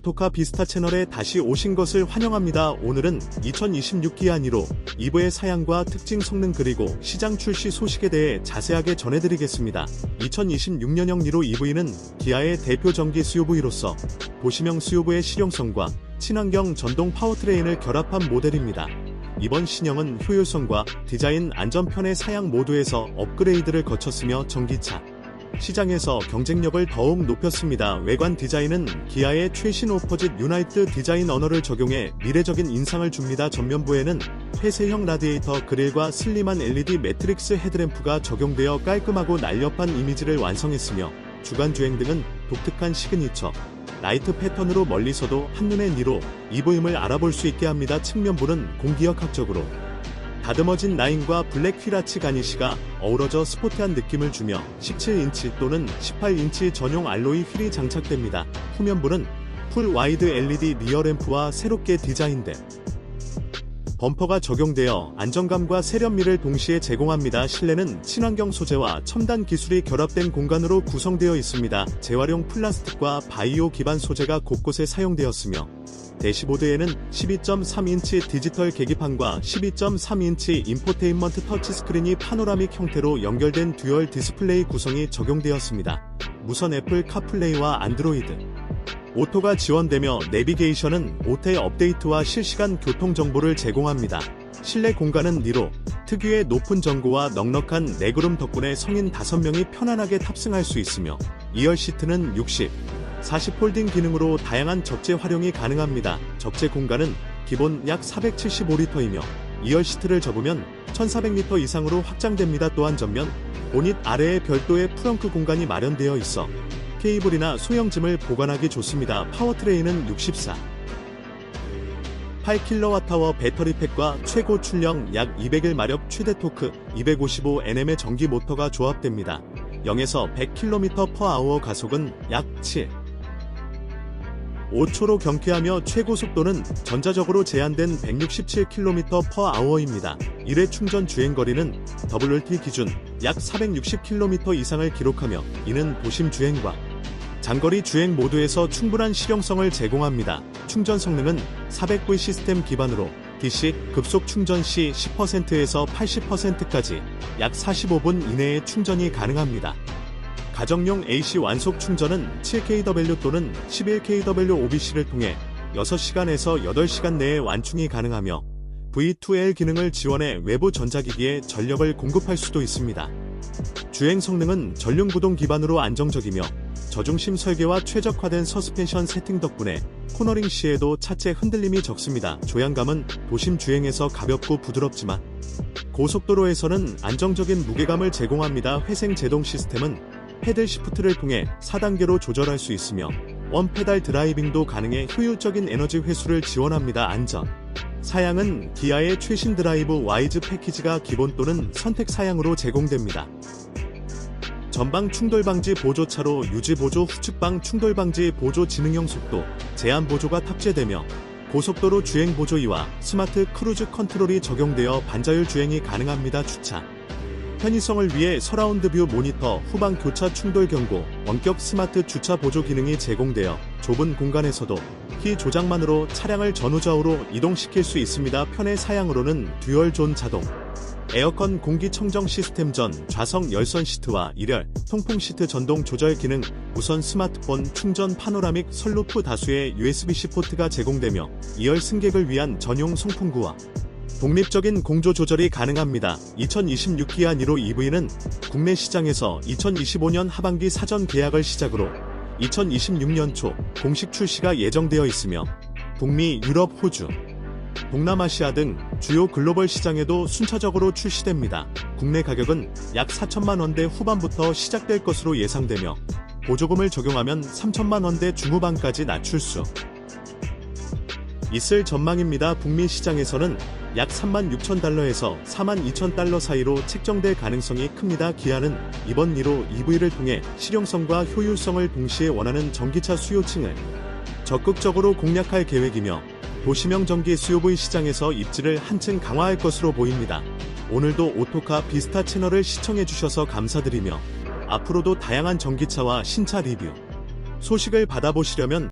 오토카 비스타 채널에 다시 오신 것을 환영합니다. 오늘은 2026 기아 니로 2부의 사양과 특징 성능 그리고 시장 출시 소식에 대해 자세하게 전해드리겠습니다. 2026년형 니로 EV는 기아의 대표 전기 SUV로서 도시명 SUV의 실용성과 친환경 전동 파워트레인을 결합한 모델입니다. 이번 신형은 효율성과 디자인 안전편의 사양 모두에서 업그레이드를 거쳤으며 전기차 시장에서 경쟁력을 더욱 높였습니다. 외관 디자인은 기아의 최신 오퍼짓 유나이트 디자인 언어를 적용해 미래적인 인상을 줍니다. 전면부에는 폐쇄형 라디에이터 그릴과 슬림한 LED 매트릭스 헤드램프가 적용되어 깔끔하고 날렵한 이미지를 완성했으며 주간 주행 등은 독특한 시그니처 라이트 패턴으로 멀리서도 한눈에 니로 이 보임을 알아볼 수 있게 합니다. 측면부는 공기역학적으로 다듬어진 라인과 블랙 휠아치 가니시가 어우러져 스포티한 느낌을 주며 17인치 또는 18인치 전용 알로이 휠이 장착됩니다. 후면부는 풀 와이드 LED 리어램프와 새롭게 디자인된 범퍼가 적용되어 안정감과 세련미를 동시에 제공합니다. 실내는 친환경 소재와 첨단 기술이 결합된 공간으로 구성되어 있습니다. 재활용 플라스틱과 바이오 기반 소재가 곳곳에 사용되었으며 대시보드에는 12.3인치 디지털 계기판과 12.3인치 인포테인먼트 터치스크린이 파노라믹 형태로 연결된 듀얼 디스플레이 구성이 적용되었습니다. 무선 애플 카플레이와 안드로이드 오토가 지원되며 내비게이션은 오태 업데이트와 실시간 교통 정보를 제공합니다. 실내 공간은 니로 특유의 높은 전고와 넉넉한 레그룸 덕분에 성인 5명이 편안하게 탑승할 수 있으며 2열 시트는 60, 40 폴딩 기능으로 다양한 적재 활용이 가능합니다. 적재 공간은 기본 약 475리터이며 2열 시트를 접으면 1400리터 이상으로 확장됩니다. 또한 전면, 보닛 아래에 별도의 프렁크 공간이 마련되어 있어 케이블이나 소형 짐을 보관하기 좋습니다. 파워트레인은 64. 8kWh 배터리팩과 최고 출력 약 201마력 최대 토크 255Nm의 전기 모터가 조합됩니다. 0에서 100km/h 가속은 약 7. 5초로 경쾌하며 최고 속도는 전자적으로 제한된 167km/h입니다. 1회 충전 주행 거리는 WLT 기준 약 460km 이상을 기록하며 이는 도심 주행과 장거리 주행 모두에서 충분한 실용성을 제공합니다. 충전 성능은 400V 시스템 기반으로 DC 급속 충전 시 10%에서 80%까지 약 45분 이내에 충전이 가능합니다. 가정용 AC 완속 충전은 7kW 또는 11kW OBC를 통해 6시간에서 8시간 내에 완충이 가능하며 V2L 기능을 지원해 외부 전자기기에 전력을 공급할 수도 있습니다. 주행 성능은 전륜 구동 기반으로 안정적이며 저중심 설계와 최적화된 서스펜션 세팅 덕분에 코너링 시에도 차체 흔들림이 적습니다. 조향감은 도심 주행에서 가볍고 부드럽지만 고속도로에서는 안정적인 무게감을 제공합니다. 회생 제동 시스템은 패들 시프트를 통해 4단계로 조절할 수 있으며 원 페달 드라이빙도 가능해 효율적인 에너지 회수를 지원합니다. 안전 사양은 기아의 최신 드라이브 와이즈 패키지가 기본 또는 선택 사양으로 제공됩니다. 전방 충돌 방지 보조차로 유지 보조 후측방 충돌 방지 보조 지능형 속도 제한 보조가 탑재되며 고속도로 주행 보조이와 스마트 크루즈 컨트롤이 적용되어 반자율 주행이 가능합니다. 주차 편의성을 위해 서라운드 뷰 모니터, 후방 교차 충돌 경고, 원격 스마트 주차 보조 기능이 제공되어 좁은 공간에서도 키 조작만으로 차량을 전후좌우로 이동시킬 수 있습니다. 편의 사양으로는 듀얼 존 자동, 에어컨 공기청정 시스템 전 좌석 열선 시트와 일열, 통풍 시트 전동 조절 기능, 무선 스마트폰 충전 파노라믹 선루프 다수의 USB-C 포트가 제공되며 2열 승객을 위한 전용 송풍구와 독립적인 공조 조절이 가능합니다. 2026 기아 니로 EV는 국내 시장에서 2025년 하반기 사전 계약을 시작으로 2026년 초 공식 출시가 예정되어 있으며 북미, 유럽, 호주, 동남아시아 등 주요 글로벌 시장에도 순차적으로 출시됩니다. 국내 가격은 약 4천만 원대 후반부터 시작될 것으로 예상되며 보조금을 적용하면 3천만 원대 중후반까지 낮출 수 있을 전망입니다. 북미 시장에서는 약 3만 6천 달러에서 4만 2천 달러 사이로 책정될 가능성이 큽니다. 기아는 이번 니로 EV를 통해 실용성과 효율성을 동시에 원하는 전기차 수요층을 적극적으로 공략할 계획이며 도시명 전기 SUV 시장에서 입지를 한층 강화할 것으로 보입니다. 오늘도 오토카 비스타 채널을 시청해주셔서 감사드리며 앞으로도 다양한 전기차와 신차 리뷰 소식을 받아보시려면